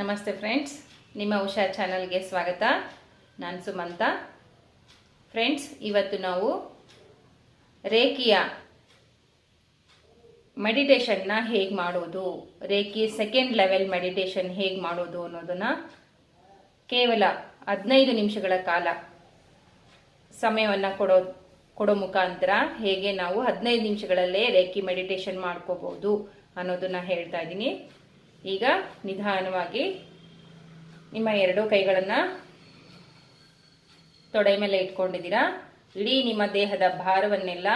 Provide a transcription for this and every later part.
ನಮಸ್ತೆ ಫ್ರೆಂಡ್ಸ್, ನಿಮ್ಮ ಉಷಾ ಚಾನಲ್ಗೆ ಸ್ವಾಗತ. ನಾನು ಸುಮಂತ. ಫ್ರೆಂಡ್ಸ್, ಇವತ್ತು ನಾವು ರೇಖಿಯ ಮೆಡಿಟೇಷನ್ನ ಹೇಗೆ ಮಾಡೋದು ರೇಖಿ ಸೆಕೆಂಡ್ ಲೆವೆಲ್ ಮೆಡಿಟೇಷನ್ ಹೇಗೆ ಮಾಡೋದು ಅನ್ನೋದನ್ನು ಕೇವಲ ಹದಿನೈದು ನಿಮಿಷಗಳ ಕಾಲ ಸಮಯವನ್ನು ಕೊಡೋ ಕೊಡೋ ಮುಖಾಂತರ ಹೇಗೆ ನಾವು ಹದಿನೈದು ನಿಮಿಷಗಳಲ್ಲೇ ರೇಖಿ ಮೆಡಿಟೇಷನ್ ಮಾಡ್ಕೋಬಹುದು ಅನ್ನೋದನ್ನ ಹೇಳ್ತಾ ಇದ್ದೀನಿ. ಈಗ ನಿಧಾನವಾಗಿ ನಿಮ್ಮ ಎರಡೂ ಕೈಗಳನ್ನು ತೊಡೆ ಮೇಲೆ ಇಟ್ಕೊಂಡಿದ್ದೀರಾ? ಇಡೀ ನಿಮ್ಮ ದೇಹದ ಭಾರವನ್ನೆಲ್ಲ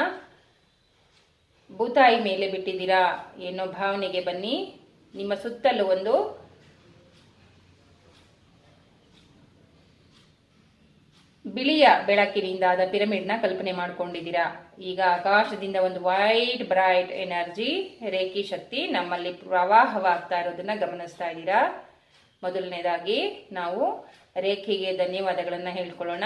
ಭೂತಾಯಿ ಮೇಲೆ ಬಿಟ್ಟಿದ್ದೀರಾ? ಎನ್ನೋ ಭಾವನೆಗೆ ಬನ್ನಿ. ನಿಮ್ಮ ಸುತ್ತಲೂ ಒಂದು ಬಿಳಿಯ ಬೆಳಕಿನಿಂದಾದ ಪಿರಮಿಡ್ನ ಕಲ್ಪನೆ ಮಾಡ್ಕೊಂಡಿದ್ದೀರಾ? ಈಗ ಆಕಾಶದಿಂದ ಒಂದು ವೈಟ್, ಬ್ರೈಟ್ ಎನರ್ಜಿ, ರೇಖಿ ಶಕ್ತಿ ನಮ್ಮಲ್ಲಿ ಪ್ರವಾಹವಾಗ್ತಾ ಇರೋದನ್ನ ಗಮನಿಸ್ತಾ ಇದ್ದೀರಾ? ಮೊದಲನೇದಾಗಿ ನಾವು ರೇಖೆಗೆ ಧನ್ಯವಾದಗಳನ್ನು ಹೇಳ್ಕೊಳ್ಳೋಣ.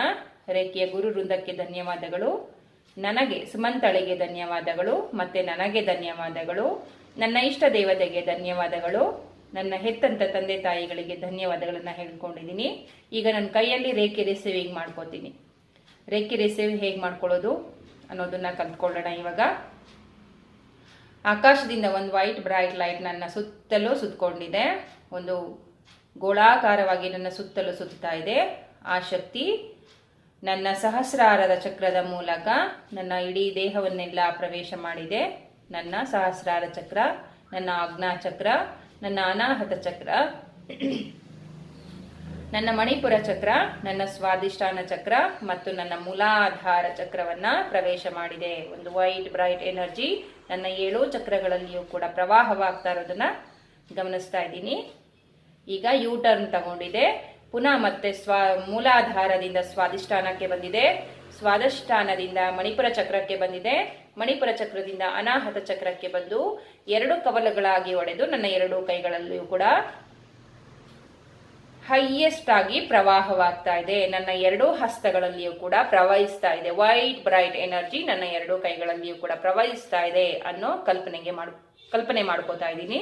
ರೇಖೆಯ ಗುರು ವೃಂದಕ್ಕೆ ಧನ್ಯವಾದಗಳು. ನನಗೆ ಸುಮಂತಳಿಗೆ ಧನ್ಯವಾದಗಳು. ಮತ್ತೆ ನನಗೆ ಧನ್ಯವಾದಗಳು. ನನ್ನ ಇಷ್ಟ ದೇವತೆಗೆ ಧನ್ಯವಾದಗಳು. ನನ್ನ ಹೆತ್ತಂತ ತಂದೆ ತಾಯಿಗಳಿಗೆ ಧನ್ಯವಾದಗಳನ್ನು ಹೇಳ್ಕೊಂಡಿದ್ದೀನಿ. ಈಗ ನನ್ನ ಕೈಯಲ್ಲಿ ರೇಖೆ ರಿಸೀವಿಂಗ್ ಮಾಡ್ಕೋತೀನಿ? ರೇಖೆ ರಿಸೀವ್ ಹೇಗೆ ಮಾಡ್ಕೊಳ್ಳೋದು ಅನ್ನೋದನ್ನ ಕಲ್ತ್ಕೊಳ್ಳೋಣ ಇವಾಗ. ಆಕಾಶದಿಂದ ಒಂದು ವೈಟ್ ಬ್ರೈಟ್ ಲೈಟ್ ನನ್ನ ಸುತ್ತಲೂ ಸುತ್ತಕೊಂಡಿದೆ ಒಂದು ಗೋಳಾಕಾರವಾಗಿ ನನ್ನ ಸುತ್ತಲೂ ಸುತ್ತಾ ಇದೆ. ಆ ಶಕ್ತಿ ನನ್ನ ಸಹಸ್ರಾರದ ಚಕ್ರದ ಮೂಲಕ ನನ್ನ ಇಡೀ ದೇಹವನ್ನೆಲ್ಲ ಪ್ರವೇಶ ಮಾಡಿದೆ. ನನ್ನ ಸಹಸ್ರಾರ ಚಕ್ರ, ನನ್ನ ಆಜ್ಞಾ ಚಕ್ರ ನನ್ನ ಅನಾಹತ ಚಕ್ರ, ನನ್ನ ಮಣಿಪುರ ಚಕ್ರ, ನನ್ನ ಸ್ವಾದಿಷ್ಠಾನ ಚಕ್ರ ಮತ್ತು ನನ್ನ ಮೂಲಾಧಾರ ಚಕ್ರವನ್ನ ಪ್ರವೇಶ ಮಾಡಿದೆ. ಒಂದು ವೈಟ್ ಬ್ರೈಟ್ ಎನರ್ಜಿ ನನ್ನ ಏಳು ಚಕ್ರಗಳಲ್ಲಿಯೂ ಕೂಡ ಪ್ರವಾಹವಾಗ್ತಾ ಇರೋದನ್ನ ಗಮನಿಸ್ತಾ ಇದ್ದೀನಿ. ಈಗ ಯೂ ಟರ್ನ್ ತಗೊಂಡಿದೆ. ಪುನಃ ಮತ್ತೆ ಸ್ವ, ಮೂಲಾಧಾರದಿಂದ ಸ್ವಾದಿಷ್ಠಾನಕ್ಕೆ ಬಂದಿದೆ. ಸ್ವಾದಿಷ್ಠಾನದಿಂದ ಮಣಿಪುರ ಚಕ್ರಕ್ಕೆ ಬಂದಿದೆ. ಮಣಿಪುರ ಚಕ್ರದಿಂದ ಅನಾಹತ ಚಕ್ರಕ್ಕೆ ಬಂದು ಎರಡು ಕವಲಗಳಾಗಿ ಒಡೆದು ನನ್ನ ಎರಡು ಕೈಗಳಲ್ಲಿಯೂ ಕೂಡ ಹೈಯೆಸ್ಟ್ ಆಗಿ ಪ್ರವಾಹವಾಗ್ತಾ ಇದೆ. ನನ್ನ ಎರಡು ಹಸ್ತಗಳಲ್ಲಿಯೂ ಕೂಡ ಪ್ರವಹಿಸ್ತಾ ಇದೆ. ವೈಟ್ ಬ್ರೈಟ್ ಎನರ್ಜಿ ನನ್ನ ಎರಡು ಕೈಗಳಲ್ಲಿಯೂ ಕೂಡ ಪ್ರವಹಿಸ್ತಾ ಇದೆ ಅನ್ನೋ ಕಲ್ಪನೆಗೆ ಮಾಡ್, ಕಲ್ಪನೆ ಮಾಡ್ಕೋತಾ ಇದ್ದೀನಿ.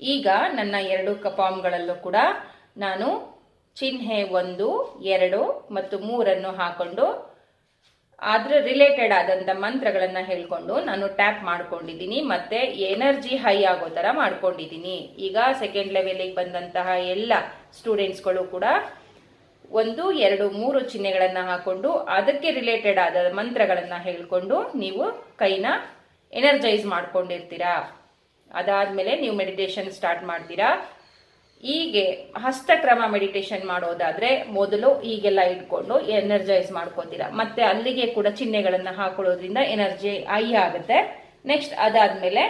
ಈಗ ನನ್ನ ಎರಡು ಕಪಾಮ್ಗಳಲ್ಲೂ ಕೂಡ ನಾನು ಚಿಹ್ನೆ ಒಂದು, ಎರಡು ಮತ್ತು ಮೂರನ್ನು ಹಾಕೊಂಡು ಅದ್ರ ರಿಲೇಟೆಡ್ ಆದಂತ ಮಂತ್ರಗಳನ್ನು ಹೇಳ್ಕೊಂಡು ನಾನು ಟ್ಯಾಪ್ ಮಾಡ್ಕೊಂಡಿದ್ದೀನಿ ಮತ್ತೆ ಎನರ್ಜಿ ಹೈ ಆಗೋ ತರ ಮಾಡ್ಕೊಂಡಿದ್ದೀನಿ. ಈಗ ಸೆಕೆಂಡ್ ಲೆವೆಲಿಗೆ ಬಂದಂತಹ ಎಲ್ಲ ಸ್ಟೂಡೆಂಟ್ಸ್ಗಳು ಕೂಡ ಒಂದು, ಎರಡು, ಮೂರು ಚಿಹ್ನೆಗಳನ್ನು ಹಾಕೊಂಡು ಅದಕ್ಕೆ ರಿಲೇಟೆಡ್ ಆದ ಮಂತ್ರಗಳನ್ನು ಹೇಳ್ಕೊಂಡು ನೀವು ಕೈನ ಎನರ್ಜೈಸ್ ಮಾಡ್ಕೊಂಡಿರ್ತೀರಾ. ಅದಾದ್ಮೇಲೆ ನೀವು ಮೆಡಿಟೇಷನ್ ಸ್ಟಾರ್ಟ್ ಮಾಡ್ತೀರಾ. ಹೀಗೆ ಹಸ್ತಕ್ರಮ ಮೆಡಿಟೇಷನ್ ಮಾಡೋದಾದ್ರೆ ಮೊದಲು ಈಗೆಲ್ಲ ಇಟ್ಕೊಂಡು ಎನರ್ಜೈಸ್ ಮಾಡ್ಕೋತೀರಾ. ಮತ್ತೆ ಅಲ್ಲಿಗೆ ಕೂಡ ಚಿಹ್ನೆಗಳನ್ನು ಹಾಕೊಳ್ಳೋದ್ರಿಂದ ಎನರ್ಜಿ ಐ ಆಗುತ್ತೆ. ನೆಕ್ಸ್ಟ್ ಅದಾದ್ಮೇಲೆ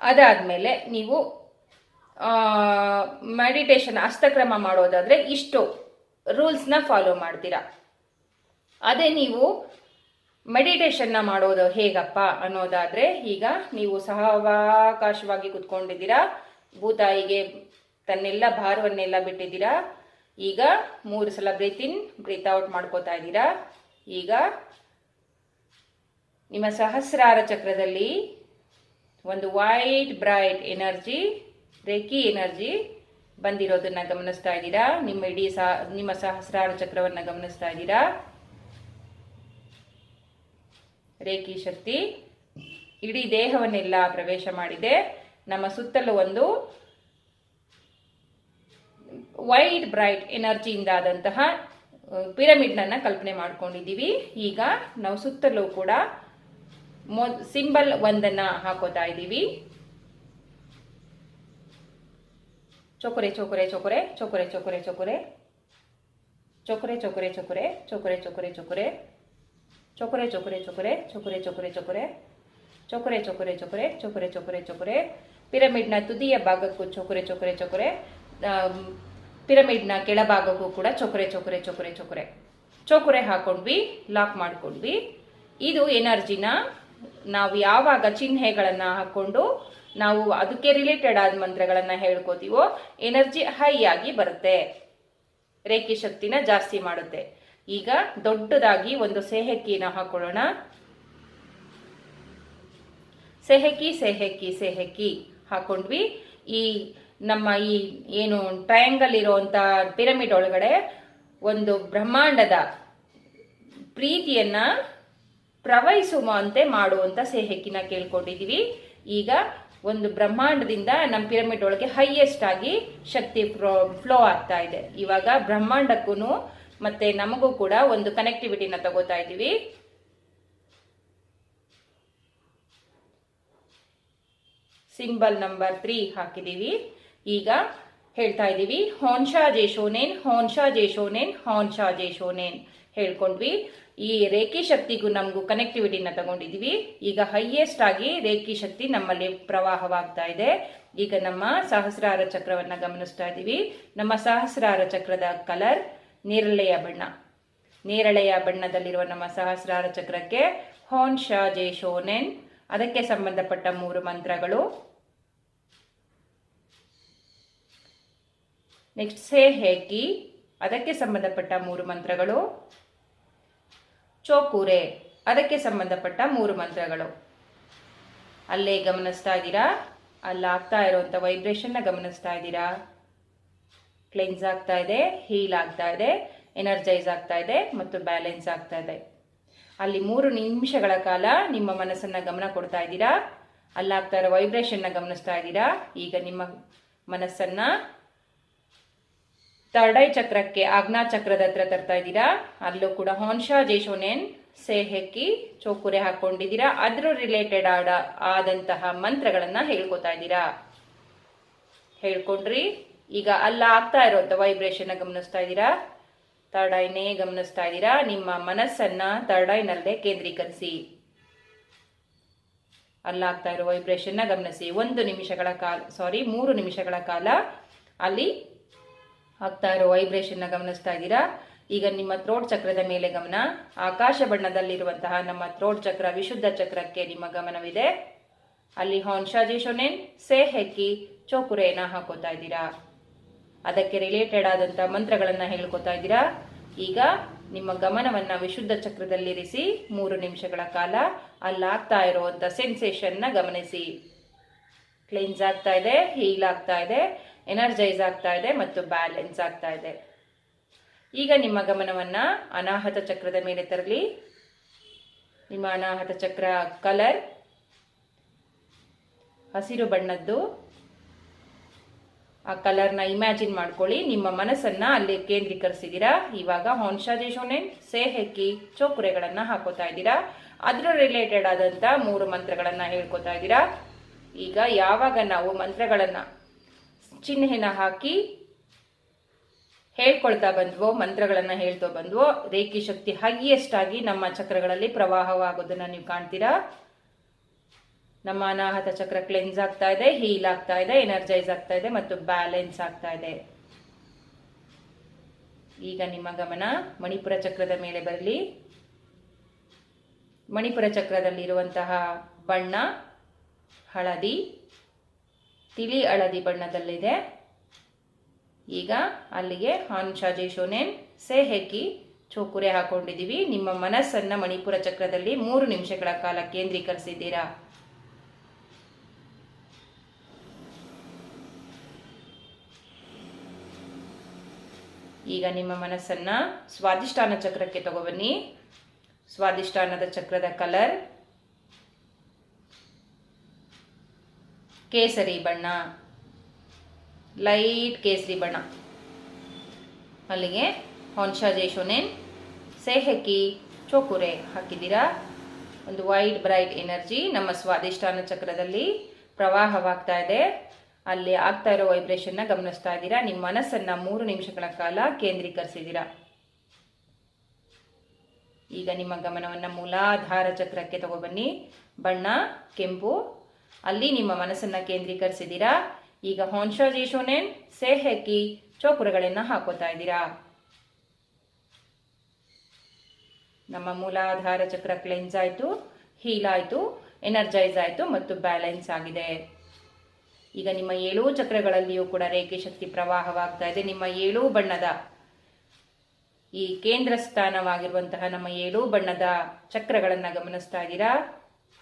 ಅದಾದ್ಮೇಲೆ ನೀವು ಮೆಡಿಟೇಷನ್ ಹಸ್ತಕ್ರಮ ಮಾಡೋದಾದ್ರೆ ಇಷ್ಟು ರೂಲ್ಸ್ನ ಫಾಲೋ ಮಾಡ್ತೀರಾ. ಅದೇ ನೀವು ಮೆಡಿಟೇಷನ್ನ ಮಾಡೋದು ಹೇಗಪ್ಪ ಅನ್ನೋದಾದ್ರೆ ಈಗ ನೀವು ಸಹವಾಕಾಶವಾಗಿ ಕುತ್ಕೊಂಡಿದ್ದೀರಾ, ಭೂತಾಯಿಗೆ ತನ್ನೆಲ್ಲ ಭಾರವನ್ನೆಲ್ಲ ಬಿಟ್ಟಿದ್ದೀರಾ, ಈಗ ಮೂರು ಸಲ ಬ್ರೀತ್ ಇನ್ ಬ್ರೀತ್ ಔಟ್ ಮಾಡ್ಕೋತಾ ಇದ್ದೀರಾ, ಈಗ ನಿಮ್ಮ ಸಹಸ್ರಾರ ಚಕ್ರದಲ್ಲಿ ಒಂದು white bright energy Reiki energy ಬಂದಿರೋದನ್ನ ಗಮನಿಸ್ತಾ ಇದ್ದೀರಾ, ನಿಮ್ಮ ಇಡೀ ಸಹ, ನಿಮ್ಮ ಸಹಸ್ರಾರ ಚಕ್ರವನ್ನು ಗಮನಿಸ್ತಾ ಇದ್ದೀರಾ. ರೇಖಿ ಶಕ್ತಿ. ಇಡೀ ದೇಹವನ್ನೆಲ್ಲ ಪ್ರವೇಶ ಮಾಡಿದೆ. ನಮ್ಮ ಸುತ್ತಲೂ ಒಂದು ವೈಟ್ ಬ್ರೈಟ್ ಎನರ್ಜಿಯಿಂದ ಆದಂತಹ ಪಿರಮಿಡ್ನನ್ನು ಕಲ್ಪನೆ ಮಾಡ್ಕೊಂಡಿದ್ದೀವಿ. ಈಗ ನಾವು ಸುತ್ತಲೂ ಕೂಡ ಮೊ ಸಿಂಬಲ್ ಒಂದನ್ನು ಹಾಕೋತಾ ಇದ್ದೀವಿ. ಚೊಕೊರೆ ಚೊಕೊರೆ ಚೊಕೊರೆ ಚೊಕೊರೆ ಚೊಕೊರೆ ಚೊಕೊರೆ. ಚೊಕೊರೆ ಚೊಕೊರೆ ಚೊಕೊರೆ ಚೊಕೊರೆ ಚೊಕೊರೆ ಚೊಕೊರೆ. ಚೊಕೊರೆ ಚೊಕೊರೆ ಚೊಕೊರೆ ಚೊಕೊರೆ ಚೊಕೊರೆ ಚೊಕೊರೆ ಚೊಕೊರೆ ಚೊಕೊರೆ ಚೊಕೊರೆ ಚೊಕೊರೆ ಚೊಕೊರೆ ಚೊಕೊರೆ ಪಿರಮಿಡ್ನ ತುದಿಯ ಭಾಗಕ್ಕೂ ಚೊಕರೆ ಚೊಕರೆ ಚೊಕರೆ ಪಿರಮಿಡ್ನ ಕೆಳಭಾಗಕ್ಕೂ ಕೂಡ ಚೊಕರೆ ಚೊಕರೆ ಚೊಕರೆ ಚೊಕರೆ ಚೊಕರೆ ಹಾಕೊಂಡ್ವಿ ಲಾಕ್ ಮಾಡ್ಕೊಂಡ್ವಿ. ಇದು ಎನರ್ಜಿನ ನಾವು ಯಾವಾಗ ಚಿಹ್ನೆಗಳನ್ನು ಹಾಕ್ಕೊಂಡು ನಾವು ಅದಕ್ಕೆ ರಿಲೇಟೆಡ್ ಆದ ಮಂತ್ರಗಳನ್ನು ಹೇಳ್ಕೋತೀವೋ, ಎನರ್ಜಿ ಹೈ ಆಗಿ ಬರುತ್ತೆ. ರೇಖೆ ಶಕ್ತಿನ ಜಾಸ್ತಿ ಮಾಡುತ್ತೆ. ಈಗ ದೊಡ್ಡದಾಗಿ ಒಂದು ಸೇಹಕ್ಕಿನ ಹಾಕೊಳ್ಳೋಣ. ಸೆಹಕಿ ಸೆಹಕಿ ಸೆಹಕಿ ಹಾಕೊಂಡ್ವಿ. ಈ ನಮ್ಮ ಈ ಏನು ಟ್ರಯಾಂಗಲ್ ಇರುವಂತ ಪಿರಮಿಡ್ ಒಳಗಡೆ ಒಂದು ಬ್ರಹ್ಮಾಂಡದ ಪ್ರೀತಿಯನ್ನ ಪ್ರವಹಿಸುವಂತೆ ಮಾಡುವಂತ ಸೇಹಕ್ಕಿನ ಕೇಳ್ಕೊಂಡಿದೀವಿ. ಈಗ ಒಂದು ಬ್ರಹ್ಮಾಂಡದಿಂದ ನಮ್ಮ ಪಿರಮಿಡ್ ಒಳಗೆ ಹೈಯೆಸ್ಟ್ ಆಗಿ ಶಕ್ತಿ ಫ್ಲೋ ಆಗ್ತಾ ಇದೆ. ಇವಾಗ ಬ್ರಹ್ಮಾಂಡಕ್ಕೂ ಮತ್ತೆ ನಮಗೂ ಕೂಡ ಒಂದು ಕನೆಕ್ಟಿವಿಟಿನ ತಗೋತಾ ಇದ್ದೀವಿ. ಸಿಂಬಲ್ ನಂಬರ್ ತ್ರೀ ಹಾಕಿದ್ದೀವಿ. ಈಗ ಹೇಳ್ತಾ ಇದ್ದೀವಿ ಹೋನ್ಶಾ ಜೇಶೋನೇನ್ ಹೋನ್ಶಾ ಜೇಶೋನೇನ್ ಹೋನ್ಶಾ ಜೇಶೋನೇನ್ ಹೇಳ್ಕೊಂಡ್ವಿ. ಈ ರೇಖಿ ಶಕ್ತಿಗೂ ನಮಗೂ ಕನೆಕ್ಟಿವಿಟಿನ ತಗೊಂಡಿದೀವಿ ಈಗ ಹೈಯೆಸ್ಟ್ ಆಗಿ ರೇಖಿ ಶಕ್ತಿ ನಮ್ಮಲ್ಲಿ ಪ್ರವಾಹವಾಗ್ತಾ ಇದೆ. ಈಗ ನಮ್ಮ ಸಹಸ್ರಾರ ಚಕ್ರವನ್ನ ಗಮನಿಸ್ತಾ ಇದ್ದೀವಿ. ನಮ್ಮ ಸಹಸ್ರಾರ ಚಕ್ರದ ಕಲರ್ ನೇರಳೆಯ ಬಣ್ಣ. ನೇರಳೆಯ ಬಣ್ಣದಲ್ಲಿರುವ ನಮ್ಮ ಸಹಸ್ರಾರ ಚಕ್ರಕ್ಕೆ ಹೋನ್ ಶಾ ಜೆ ಶೋನೆನ್. ಅದಕ್ಕೆ ಸಂಬಂಧಪಟ್ಟ ಮೂರು ಮಂತ್ರಗಳು. ನೆಕ್ಸ್ಟ್ ಸೇ ಹೇಕಿ ಅದಕ್ಕೆ ಸಂಬಂಧಪಟ್ಟ ಮೂರು ಮಂತ್ರಗಳು. ಚೋಕೂರೆ ಅದಕ್ಕೆ ಸಂಬಂಧಪಟ್ಟ ಮೂರು ಮಂತ್ರಗಳು. ಅಲ್ಲೇ ಗಮನಿಸ್ತಾ ಇದ್ದೀರಾ? ಅಲ್ಲಿ ಆಗ್ತಾ ಇರುವಂಥ ವೈಬ್ರೇಷನ್ನ ಗಮನಿಸ್ತಾ ಇದ್ದೀರಾ? ಕ್ಲೆನ್ಸ್ ಆಗ್ತಾ ಇದೆ ಹೀಲ್ ಆಗ್ತಾ ಇದೆ ಎನರ್ಜೈಸ್ ಆಗ್ತಾ ಇದೆ ಮತ್ತು ಬ್ಯಾಲೆನ್ಸ್ ಆಗ್ತಾ ಇದೆ. ಅಲ್ಲಿ ಮೂರು ನಿಮಿಷಗಳ ಕಾಲ ನಿಮ್ಮ ಮನಸ್ಸನ್ನು ಗಮನ ಕೊಡ್ತಾ ಇದ್ದೀರಾ? ಅಲ್ಲಾಗ್ತಾ ಇರೋ ವೈಬ್ರೇಷನ್ನ ಗಮನಿಸ್ತಾ ಇದ್ದೀರಾ? ಈಗ ನಿಮ್ಮ ಮನಸ್ಸನ್ನು ತರ್ಡೈ ಚಕ್ರಕ್ಕೆ ಆಜ್ಞಾ ಚಕ್ರದ ಹತ್ರ ತರ್ತಾ ಇದ್ದೀರಾ? ಅಲ್ಲೂ ಕೂಡ ಹೋನ್ಶಾ ಜೇಶೋನೇನ್ ಸೇಹಕ್ಕಿ ಚೋಕುರೆ ಹಾಕೊಂಡಿದ್ದೀರಾ? ಅದ್ರ ರಿಲೇಟೆಡ್ ಆಡ ಆದಂತಹ ಮಂತ್ರಗಳನ್ನು ಹೇಳ್ಕೊತಾ ಇದ್ದೀರಾ? ಹೇಳ್ಕೊಂಡ್ರಿ. ಈಗ ಅಲ್ಲ ಆಗ್ತಾ ಇರೋಂಥ ವೈಬ್ರೇಷನ್ ಗಮನಿಸ್ತಾ ಇದ್ದೀರಾ? ಥರ್ಡ್ ಐನೇ ಗಮನಿಸ್ತಾ ಇದ್ದೀರಾ? ನಿಮ್ಮ ಮನಸ್ಸನ್ನ ಥರ್ಡ್ ಐನಲ್ಲೇ ಕೇಂದ್ರೀಕರಿಸಿ. ಅಲ್ಲಾಗ್ತಾ ಇರೋ ವೈಬ್ರೇಷನ್ನ ಗಮನಿಸಿ. ಒಂದು ನಿಮಿಷಗಳ ಕಾಲ ಸಾರಿ ಮೂರು ನಿಮಿಷಗಳ ಕಾಲ ಅಲ್ಲಿ ಆಗ್ತಾ ಇರೋ ವೈಬ್ರೇಷನ್ನ ಗಮನಿಸ್ತಾ ಇದ್ದೀರಾ? ಈಗ ನಿಮ್ಮ ಥ್ರೋಟ್ ಚಕ್ರದ ಮೇಲೆ ಗಮನ. ಆಕಾಶ ಬಣ್ಣದಲ್ಲಿರುವಂತಹ ನಮ್ಮ ಥ್ರೋಟ್ ಚಕ್ರ, ವಿಶುದ್ಧ ಚಕ್ರಕ್ಕೆ ನಿಮ್ಮ ಗಮನವಿದೆ. ಅಲ್ಲಿ ಹಾನ್ಶಾಜಿಶೋನೆನ್ ಸೇ ಹೆಕ್ಕಿ ಚೋಕುರೆಯನ್ನ ಹಾಕೋತಾ ಇದ್ದೀರಾ? ಅದಕ್ಕೆ ರಿಲೇಟೆಡ್ ಆದಂತ ಮಂತ್ರಗಳನ್ನ ಹೇಳ್ಕೊತಾ ಇದ್ದೀರಾ? ಈಗ ನಿಮ್ಮ ಗಮನವನ್ನ ವಿಶುದ್ಧ ಚಕ್ರದಲ್ಲಿರಿಸಿ ಮೂರು ನಿಮಿಷಗಳ ಕಾಲ ಅಲ್ಲಾಗ್ತಾ ಇರುವಂತ ಸೆನ್ಸೇಷನ್ನ ಗಮನಿಸಿ. ಕ್ಲೀನ್ಸ್ ಆಗ್ತಾ ಇದೆ ಹೀಲ್ ಆಗ್ತಾ ಇದೆ ಎನರ್ಜೈಸ್ ಆಗ್ತಾ ಇದೆ ಮತ್ತು ಬ್ಯಾಲೆನ್ಸ್ ಆಗ್ತಾ ಇದೆ. ಈಗ ನಿಮ್ಮ ಗಮನವನ್ನ ಅನಾಹತ ಚಕ್ರದ ಮೇಲೆ ತರಲಿ. ನಿಮ್ಮ ಅನಾಹತ ಚಕ್ರ ಕಲರ್ ಹಸಿರು ಬಣ್ಣದ್ದು. ಆ ಕಲರ್ನ ಇಮ್ಯಾಜಿನ್ ಮಾಡ್ಕೊಳ್ಳಿ. ನಿಮ್ಮ ಮನಸ್ಸನ್ನ ಅಲ್ಲಿ ಕೇಂದ್ರೀಕರಿಸಿದ್ದೀರಾ? ಇವಾಗ ಹೊನ್ಶಾಜೇಶೋನೆನ್ ಸೇ ಹೆಕ್ಕಿ ಚೋಕುರೆಗಳನ್ನ ಹಾಕೋತಾ ಇದ್ದೀರಾ? ಅದ್ರ ರಿಲೇಟೆಡ್ ಆದಂತ ಮೂರು ಮಂತ್ರಗಳನ್ನ ಹೇಳ್ಕೊತಾ ಇದ್ದೀರಾ? ಈಗ ಯಾವಾಗ ನಾವು ಮಂತ್ರಗಳನ್ನ ಚಿಹ್ನೆನ ಹಾಕಿ ಹೇಳ್ಕೊಳ್ತಾ ಬಂದ್ವೋ, ಮಂತ್ರಗಳನ್ನ ಹೇಳ್ತಾ ಬಂದ್ವೋ, ರೇಖಿ ಶಕ್ತಿ ಹೈಯೆಸ್ಟ್ ಆಗಿ ನಮ್ಮ ಚಕ್ರಗಳಲ್ಲಿ ಪ್ರವಾಹವಾಗೋದನ್ನ ನೀವು ಕಾಣ್ತೀರಾ? ನಮ್ಮ ಅನಾಹತ ಚಕ್ರ ಕ್ಲೆನ್ಸ್ ಆಗ್ತಾ ಇದೆ ಹೀಲ್ ಆಗ್ತಾ ಇದೆ ಎನರ್ಜೈಸ್ ಆಗ್ತಾ ಇದೆ ಮತ್ತು ಬ್ಯಾಲೆನ್ಸ್ ಆಗ್ತಾ ಇದೆ. ಈಗ ನಿಮ್ಮ ಗಮನ ಮಣಿಪುರ ಚಕ್ರದ ಮೇಲೆ ಬರಲಿ. ಮಣಿಪುರ ಚಕ್ರದಲ್ಲಿರುವಂತಹ ಬಣ್ಣ, ಹಳದಿ, ತಿಳಿ ಹಳದಿ ಬಣ್ಣದಲ್ಲಿದೆ. ಈಗ ಅಲ್ಲಿಗೆ ಹಾನ್ ಶೋನೆನ್ ಸೇಹೆಕಿ ಚೋಕುರೆ ಹಾಕೊಂಡಿದ್ದೀವಿ. ನಿಮ್ಮ ಮನಸ್ಸನ್ನ ಮಣಿಪುರ ಚಕ್ರದಲ್ಲಿ ಮೂರು ನಿಮಿಷಗಳ ಕಾಲ ಕೇಂದ್ರೀಕರಿಸಿದ್ದೀರಾ? ಈಗ ನಿಮ್ಮ ಮನಸ್ಸನ್ನ ಸ್ವಾದಿಷ್ಠಾನ ಚಕ್ರಕ್ಕೆ ತಗೊಬನ್ನಿ. ಸ್ವಾದಿಷ್ಠಾನದ ಚಕ್ರದ ಕಲರ್ ಕೇಸರಿ ಬಣ್ಣ. ಲೈಟ್ ಕೇಸರಿ ಬಣ್ಣ. ಅಲ್ಲಿಗೆ ಹೊನ್ಶಾ ಜೇಶೋನೇನ್ ಸೇಹಕಿ, ಚೋಕುರೆ ಹಾಕಿದ್ದೀರಾ? ಒಂದು ವೈಟ್ ಬ್ರೈಟ್ ಎನರ್ಜಿ ನಮ್ಮ ಸ್ವಾದಿಷ್ಠಾನ ಚಕ್ರದಲ್ಲಿ ಪ್ರವಾಹವಾಗ್ತಾ ಇದೆ. ಅಲ್ಲಿ ಆಗ್ತಾ ಇರೋ ವೈಬ್ರೇಷನ್ನ ಗಮನಿಸ್ತಾ ಇದ್ದೀರಾ? ನಿಮ್ಮ ಮನಸ್ಸನ್ನ ಮೂರು ನಿಮಿಷಗಳ ಕಾಲ ಕೇಂದ್ರೀಕರಿಸಿದ್ದೀರಾ? ಈಗ ನಿಮ್ಮ ಗಮನವನ್ನು ಮೂಲಾಧಾರ ಚಕ್ರಕ್ಕೆ ತಗೊಬನ್ನಿ ಬಣ್ಣ, ಕೆಂಪು, ಅಲ್ಲಿ ನಿಮ್ಮ ಮನಸ್ಸನ್ನ ಕೇಂದ್ರೀಕರಿಸಿದ್ದೀರಾ? ಈಗ ಹೋನ್ಶಾ ಜೀಶೋನೇನ್ ಸೇ ಹೆಕ್ಕಿ ಚೋಪುರಗಳನ್ನ ಹಾಕೋತಾ ಇದ್ದೀರಾ? ನಮ್ಮ ಮೂಲಾಧಾರ ಚಕ್ರ ಕ್ಲೆನ್ಸ್ ಆಯಿತು ಹೀಲ್ ಆಯಿತು ಎನರ್ಜೈಸ್ ಆಯಿತು ಮತ್ತು ಬ್ಯಾಲೆನ್ಸ್ ಆಗಿದೆ. ಈಗ ನಿಮ್ಮ ಏಳೂ ಚಕ್ರಗಳಲ್ಲಿಯೂ ಕೂಡ ರೇಖೆ ಶಕ್ತಿ ಪ್ರವಾಹವಾಗ್ತಾ ಇದೆ. ನಿಮ್ಮ ಏಳೂ ಬಣ್ಣದ ಈ ಕೇಂದ್ರ ಸ್ಥಾನವಾಗಿರುವಂತಹ ನಮ್ಮ ಏಳೂ ಬಣ್ಣದ ಚಕ್ರಗಳನ್ನು ಗಮನಿಸ್ತಾ ಇದ್ದೀರಾ?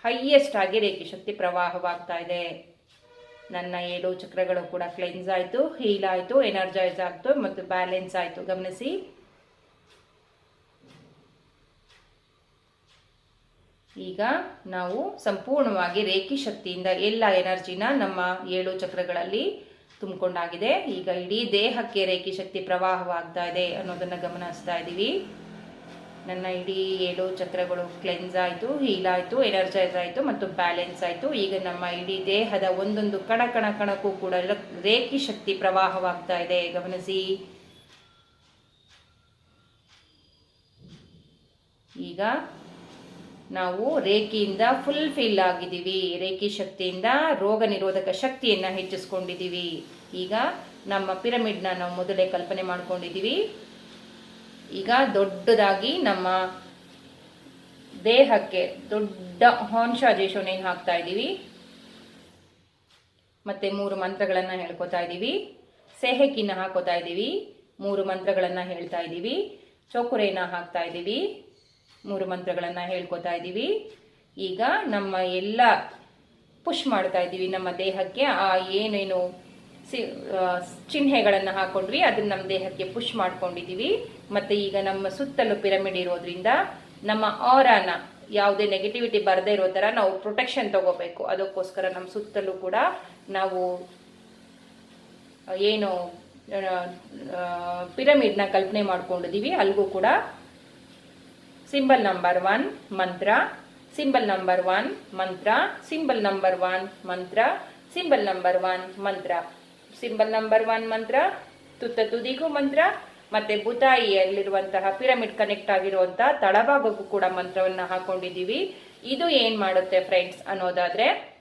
ಹೈಯೆಸ್ಟ್ ಆಗಿ ರೇಖೆ ಶಕ್ತಿ ಪ್ರವಾಹವಾಗ್ತಾ ಇದೆ. ನನ್ನ ಏಳು ಚಕ್ರಗಳು ಕೂಡ ಕ್ಲೆನ್ಸ್ ಆಯಿತು ಹೀಲ್ ಆಯಿತು ಎನರ್ಜೈಸ್ ಆಯಿತು ಮತ್ತು ಬ್ಯಾಲೆನ್ಸ್ ಆಯಿತು. ಗಮನಿಸಿ. ಈಗ ನಾವು ಸಂಪೂರ್ಣವಾಗಿ ರೇಖಿ ಶಕ್ತಿಯಿಂದ ಎಲ್ಲ ಎನರ್ಜಿನ ನಮ್ಮ ಏಳು ಚಕ್ರಗಳಲ್ಲಿ ತುಂಬಿಕೊಂಡಾಗಿದೆ. ಈಗ ಇಡೀ ದೇಹಕ್ಕೆ ರೇಖಿ ಶಕ್ತಿ ಪ್ರವಾಹವಾಗ್ತಾ ಇದೆ ಅನ್ನೋದನ್ನು ಗಮನಿಸ್ತಾ ಇದ್ದೀವಿ. ನನ್ನ ಇಡೀ ಏಳು ಚಕ್ರಗಳು ಕ್ಲೆನ್ಸ್ ಆಯಿತು ಹೀಲ್ ಆಯಿತು ಎನರ್ಜೈಸ್ ಆಯಿತು ಮತ್ತು ಬ್ಯಾಲೆನ್ಸ್ ಆಯಿತು. ಈಗ ನಮ್ಮ ಇಡೀ ದೇಹದ ಒಂದೊಂದು ಕಣ ಕಣ, ಕಣಕ್ಕೂ ಕೂಡ ರೇಖಿ ಶಕ್ತಿ ಪ್ರವಾಹವಾಗ್ತಾ ಇದೆ. ಗಮನಿಸಿ. ಈಗ ನಾವು ರೇಖಿಯಿಂದ ಫುಲ್ ಫಿಲ್ ಆಗಿದ್ದೀವಿ. ರೇಖಿ ಶಕ್ತಿಯಿಂದ ರೋಗ ನಿರೋಧಕ ಶಕ್ತಿಯನ್ನು ಹೆಚ್ಚಿಸ್ಕೊಂಡಿದ್ದೀವಿ. ಈಗ ನಮ್ಮ ಪಿರಮಿಡ್ನ ನಾವು ಮೊದಲೇ ಕಲ್ಪನೆ ಮಾಡ್ಕೊಂಡಿದ್ದೀವಿ. ಈಗ ದೊಡ್ಡದಾಗಿ ನಮ್ಮ ದೇಹಕ್ಕೆ ದೊಡ್ಡ ಹಾನ್ಶಾಜೇಶನ್ ಏನು ಹಾಕ್ತಾ ಇದ್ದೀವಿ. ಮತ್ತೆ ಮೂರು ಮಂತ್ರಗಳನ್ನು ಹೇಳ್ಕೊತಾ ಇದ್ದೀವಿ. ಸೆಹಕಿನ ಹಾಕೋತಾ ಇದ್ದೀವಿ. ಮೂರು ಮಂತ್ರಗಳನ್ನು ಹೇಳ್ತಾ ಇದ್ದೀವಿ. ಚೋಕುರೆನ ಹಾಕ್ತಾ ಇದ್ದೀವಿ. ಮೂರು ಮಂತ್ರಗಳನ್ನು ಹೇಳ್ಕೊತಾ ಇದ್ದೀವಿ. ಈಗ ನಮ್ಮ ಎಲ್ಲ ಪುಷ್ ಮಾಡ್ತಾ ಇದ್ದೀವಿ. ನಮ್ಮ ದೇಹಕ್ಕೆ ಆ ಏನೇನು ಸಿ ಚಿಹ್ನೆಗಳನ್ನು ಹಾಕೊಂಡ್ವಿ, ಅದನ್ನ ನಮ್ಮ ದೇಹಕ್ಕೆ ಪುಷ್ ಮಾಡ್ಕೊಂಡಿದೀವಿ ಮತ್ತೆ ಈಗ ನಮ್ಮ ಸುತ್ತಲೂ ಪಿರಮಿಡ್ ಇರೋದ್ರಿಂದ ನಮ್ಮ ಆರಾನ ಯಾವುದೇ ನೆಗೆಟಿವಿಟಿ ಬರದೇ ಇರೋ ಥರ ನಾವು ಪ್ರೊಟೆಕ್ಷನ್ ತಗೋಬೇಕು. ಅದಕ್ಕೋಸ್ಕರ ನಮ್ಮ ಸುತ್ತಲೂ ಕೂಡ ನಾವು ಏನು ಪಿರಮಿಡ್ನ ಕಲ್ಪನೆ ಮಾಡ್ಕೊಂಡಿದ್ದೀವಿ. ಅಲ್ಲಿಗೂ ಕೂಡ ಸಿಂಬಲ್ ನಂಬರ್ ಒನ್ ಮಂತ್ರ ಸಿಂಬಲ್ ನಂಬರ್ ಒನ್ ಮಂತ್ರ ಸಿಂಬಲ್ ನಂಬರ್ ಒನ್ ಮಂತ್ರ ಸಿಂಬಲ್ ನಂಬರ್ ಒನ್ ಮಂತ್ರ ಸಿಂಬಲ್ ನಂಬರ್ ಒನ್ ಮಂತ್ರ ತುತ್ತ ತುದಿಗೂ ಮಂತ್ರ. ಮತ್ತೆ ಬುತಾಯಿಯಲ್ಲಿರುವಂತಹ ಪಿರಮಿಡ್ ಕನೆಕ್ಟ್ ಆಗಿರುವಂತಹ ತಳಭಾಗಕ್ಕೂ ಕೂಡ ಮಂತ್ರವನ್ನ ಹಾಕೊಂಡಿದ್ದೀವಿ. ಇದು ಏನ್ ಮಾಡುತ್ತೆ ಫ್ರೆಂಡ್ಸ್ ಅನ್ನೋದಾದ್ರೆ,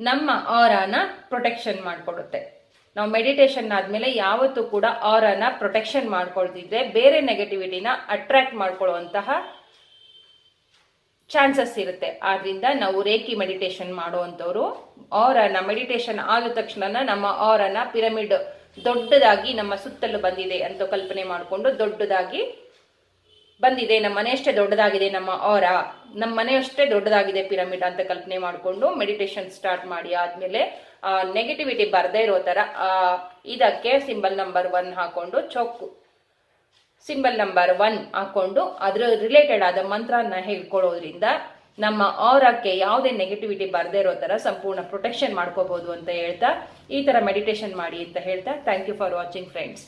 ನಮ್ಮ ಆರಾನ ಪ್ರೊಟೆಕ್ಷನ್ ಮಾಡಿಕೊಡುತ್ತೆ. ನಾವು ಮೆಡಿಟೇಷನ್ ಆದ್ಮೇಲೆ ಯಾವತ್ತೂ ಕೂಡ ಅವರನ್ನ ಪ್ರೊಟೆಕ್ಷನ್ ಮಾಡ್ಕೊಳ್ತಿದ್ರೆ ಬೇರೆ ನೆಗೆಟಿವಿಟಿನ ಅಟ್ರಾಕ್ಟ್ ಮಾಡ್ಕೊಳ್ಳುವಂತಹ ಚಾನ್ಸಸ್ ಇರುತ್ತೆ. ಆದ್ರಿಂದ ನಾವು ರೇಖಿ ಮೆಡಿಟೇಷನ್ ಮಾಡುವಂಥವ್ರು ಆರನ ಮೆಡಿಟೇಷನ್ ಆದ ತಕ್ಷಣ ನಮ್ಮ ಆರನ ಪಿರಮಿಡ್ ದೊಡ್ಡದಾಗಿ ನಮ್ಮ ಸುತ್ತಲೂ ಬಂದಿದೆ ಅಂತ ಕಲ್ಪನೆ ಮಾಡಿಕೊಂಡು ದೊಡ್ಡದಾಗಿ ಬಂದಿದೆ, ನಮ್ಮ ಮನೆ ಅಷ್ಟೇ ದೊಡ್ಡದಾಗಿದೆ, ನಮ್ಮ ಅವರ ನಮ್ಮ ಮನೆಯಷ್ಟೇ ದೊಡ್ಡದಾಗಿದೆ ಪಿರಮಿಡ್ ಅಂತ ಕಲ್ಪನೆ ಮಾಡಿಕೊಂಡು ಮೆಡಿಟೇಷನ್ ಸ್ಟಾರ್ಟ್ ಮಾಡಿ ಆದ್ಮೇಲೆ ನೆಗೆಟಿವಿಟಿ ಬರದೇ ಇರೋ ಥರ ಇದಕ್ಕೆ ಸಿಂಬಲ್ ನಂಬರ್ ಒನ್ ಹಾಕೊಂಡು ಚೊಕ್ಕು ಸಿಂಬಲ್ ನಂಬರ್ ಒನ್ ಹಾಕೊಂಡು ಅದ್ರ ರಿಲೇಟೆಡ್ ಆದ ಮಂತ್ರನ ಹೇಳ್ಕೊಳ್ಳೋದ್ರಿಂದ ನಮ್ಮ ಅವರಕ್ಕೆ ಯಾವುದೇ ನೆಗೆಟಿವಿಟಿ ಬರದೇ ಇರೋ ಥರ ಸಂಪೂರ್ಣ ಪ್ರೊಟೆಕ್ಷನ್ ಮಾಡ್ಕೋಬಹುದು ಅಂತ ಹೇಳ್ತಾ, ಈ ಥರ ಮೆಡಿಟೇಷನ್ ಮಾಡಿ ಅಂತ ಹೇಳ್ತಾ thank you for watching friends